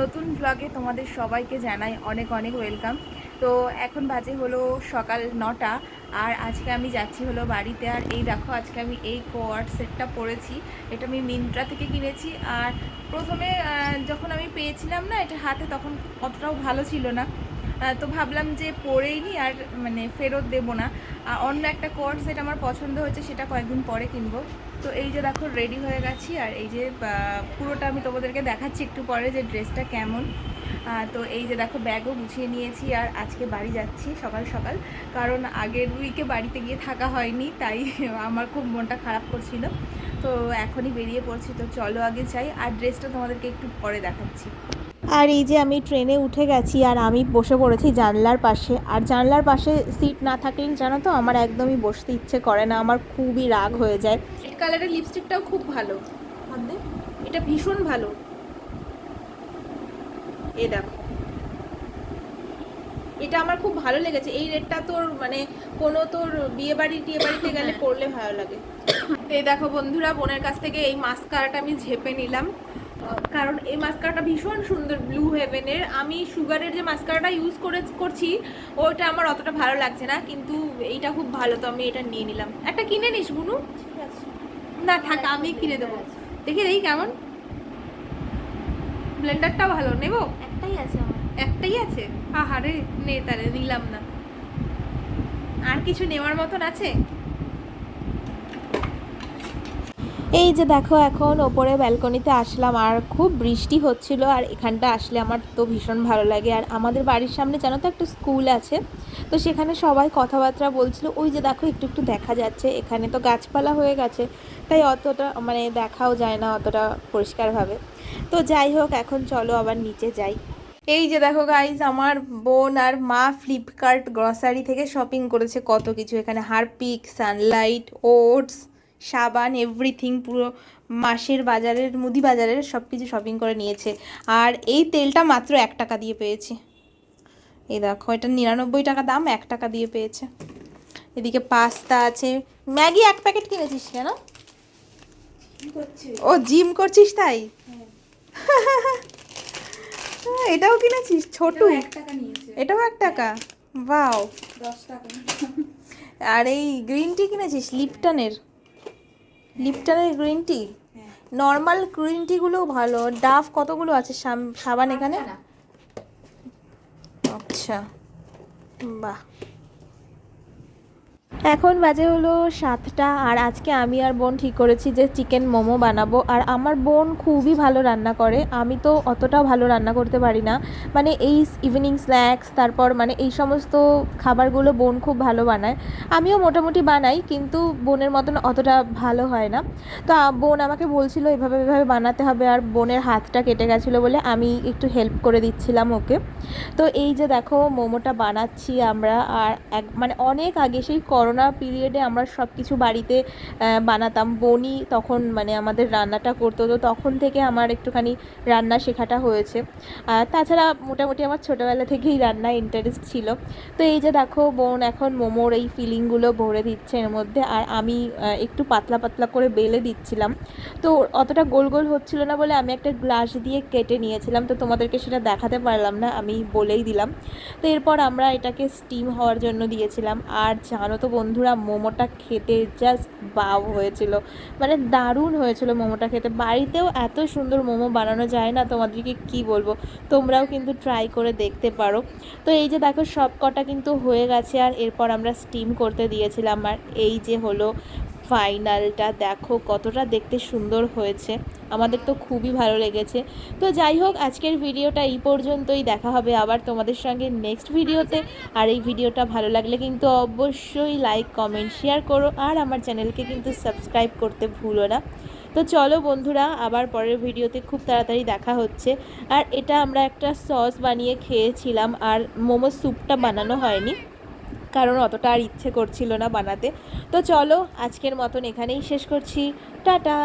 নতুন ব্লগে তোমাদের সবাইকে জানাই অনেক অনেক ওয়েলকাম তো এখন বাজে হলো সকাল নটা, আর আজকে আমি যাচ্ছি হলো বাড়িতে। আর এই দেখো, আজকে আমি এই কোয়ার্ড সেটটা পরেছি। এটা আমি মিন্ট্রা থেকে কিনেছি। আর প্রথমে যখন আমি পেয়েছিলাম না এটা হাতে, তখন অতটাও ভালো ছিল না। তো ভাবলাম যে পরেই নি আর মানে ফেরত দেবো না। আর অন্য একটা কোয়ার্ড সেট আমার পছন্দ হয়েছে, সেটা কয়েকদিন পরে কিনবো। তো এই যে দেখো রেডি হয়ে গেছি। আর এই যে পুরোটা আমি তোমাদেরকে দেখাচ্ছি একটু পরে যে ড্রেসটা কেমন। তো এই যে দেখো, ব্যাগও গুছিয়ে নিয়েছি আর আজকে বাড়ি যাচ্ছি সকাল সকাল। কারণ আগের উইকে বাড়িতে গিয়ে থাকা হয়নি, তাই আমার খুব মনটা খারাপ করছিল। তো এখনই বেরিয়ে পড়ছি। তো চলো আগে চাই আর ড্রেসটা তোমাদেরকে একটু পরে দেখাচ্ছি। আর এই যে আমি ট্রেনে উঠে গেছি আর আমি বসে পড়েছি জানলার পাশে। আর জানলার পাশে সিট না থাকলে জানো তো আমার একদমই বসতে ইচ্ছে করে না আমার খুবই রাগ হয়ে যায়। রেড কালারের লিপস্টিকটাও খুব ভালো। এটা ভীষণ ভালো। এ দেখো। এটা আমার খুব ভালো লেগেছে। এই রেডটা তোর মানে কোনো তোর বিয়ে বাড়ি টিয়ে বাড়িতে গেলে পরলে ভালো লাগে। এই দেখো বন্ধুরা বোনের কাছ থেকে এই মাস্কারাটা আমি ঝেপে নিলাম। কারণ এই মাস্কারাটা ভীষণ সুন্দর ব্লু হেভেনের। আমি সুগারের যে মাস্কারাটা ইউজ করে করছি ওটা আমার অতটা ভালো লাগছে না কিন্তু এইটা খুব ভালো তো আমি এটা নিয়ে নিলাম। একটা কিনে নিস বুনু। না থাক আমি কিনে দেবো। দেখি দেখি কেমন। ব্লেন্ডারটা ভালো নেব? একটাই আছে আমার। একটাই আছে? আহারে নে তাহলে নিলাম না। আর কিছু নেওয়ার মতন আছে? এই যে দেখো, এখন ওপরে ব্যালকনিতে আসলাম আর খুব বৃষ্টি হচ্ছিল আর এখানটা আসলে আমার তো ভীষণ ভালো লাগে। আর আমাদের বাড়ির সামনে জানো তো একটা স্কুল আছে, তো সেখানে সবাই কথাবার্তা বলছিল, ওই যে দেখো, একটু একটু দেখা যাচ্ছে, এখানে তো গাছপালা হয়ে গেছে, তাই অতটা মানে দেখাও যায় না অতটা পরিষ্কারভাবে। তো যাই হোক, এখন চলো আবার নিচে যাই। এই যে দেখো গাইজ আমার বোন আর মা ফ্লিপকার্ট গ্রসারি থেকে শপিং করেছে কত কিছু, এখানে হারপিক সানলাইট ওটস সাবান এভরিথিং পুরো মাসের বাজারের মুদি বাজারের সব কিছু শপিং করে নিয়েছে। আর এই তেলটা মাত্র এক টাকা দিয়ে পেয়েছি। এই দেখো এটা নিরানব্বই টাকা দাম এক টাকা দিয়ে পেয়েছে। এদিকে পাস্তা আছে। ম্যাগি এক প্যাকেট কিনেছিস কেন? ও জিম করছিস তাই? এটাও কিনেছিস? ছোটু। এটাও এক টাকা বাও দশ টাকা। আর এই গ্রিন টি কিনেছিস? লিপটনের লিপটনের গ্রিন টি নর্মাল গ্রিন টিগুলোও ভালো। ডাফ কতগুলো আছে? সাবান এখানে? আচ্ছা। বাহ। এখন বাজে হলো সাতটা, আর আজকে আমি আর বোন ঠিক করেছি যে চিকেন মোমো বানাবো। আর আমার বোন খুবই ভালো রান্না করে। আমি তো অতটাও ভালো রান্না করতে পারি না। মানে এই ইভিনিং স্ন্যাক্স তারপর মানে এই সমস্ত খাবারগুলো বোন খুব ভালো বানায়। আমিও মোটামুটি বানাই, কিন্তু বোনের মতন অতটা ভালো হয় না। তো বোন আমাকে বলছিল, এভাবে এভাবে বানাতে হবে। আর বোনের হাতটা কেটে গেছিল বলে আমি একটু হেল্প করে দিচ্ছিলাম ওকে। তো এই যে দেখো, মোমোটা বানাচ্ছি আমরা। আর এক মানে অনেক আগে সেই করোনা পিরিয়ডে আমরা সব কিছু বাড়িতে বানাতাম। বনি তখন মানে আমাদের রান্নাটা করতো। তো তখন থেকে আমার একটুখানি রান্না শেখাটা হয়েছে। তাছাড়া মোটামুটি আমার ছোটোবেলা থেকেই রান্নায় ইন্টারেস্ট ছিল। তো এই যে দেখো, বোন এখন মোমোর এই ফিলিংগুলো ভরে দিচ্ছে এর মধ্যে। আর আমি একটু পাতলা পাতলা করে বেলে দিচ্ছিলাম। তো অতটা গোল গোল হচ্ছিল না বলে আমি একটা গ্লাস দিয়ে কেটে নিয়েছিলাম। তো তোমাদেরকে সেটা দেখাতে পারলাম না, আমি বলেই দিলাম। তো এরপর আমরা এটাকে স্টিম হওয়ার জন্য দিয়েছিলাম। আর জানো তো বন্ধুরা মোমোটা খেতে জাস্ট বাও হয়েছিল। মানে দারুণ হয়েছিল মোমোটা খেতে। বাড়িতেও এত সুন্দর মোমো বানানো যায় না, তোমাদেরকে কি বলব? তোমরাও কিন্তু ট্রাই করে দেখতে পারো। তো এই যে দেখো সব কটা কিন্তু হয়ে গেছে আর এরপর আমরা স্টিম করতে দিয়েছিলাম। আর এই যে হলো ফাইনালটা দেখো কতটা দেখতে সুন্দর হয়েছে। আমাদের তো খুবই ভালো লেগেছে। তো যাই হোক, আজকের ভিডিওটা এই পর্যন্তই। দেখা হবে আবার তোমাদের সঙ্গে নেক্সট ভিডিওতে। আর এই ভিডিওটা ভালো লাগলে কিন্তু অবশ্যই লাইক কমেন্ট শেয়ার করো। আর আমার চ্যানেলকে কিন্তু সাবস্ক্রাইব করতে ভুলো না। তো চলো বন্ধুরা, আবার পরের ভিডিওতে খুব তাড়াতাড়ি দেখা হচ্ছে। আর এটা আমরা একটা সস বানিয়ে খেয়েছিলাম, আর মোমো স্যুপটা বানানো হয়নি। কারণ অতটা আর ইচ্ছে করছিল না বানাতে। তো চলো, আজকের মতন এখানেই শেষ করছি। টাটা!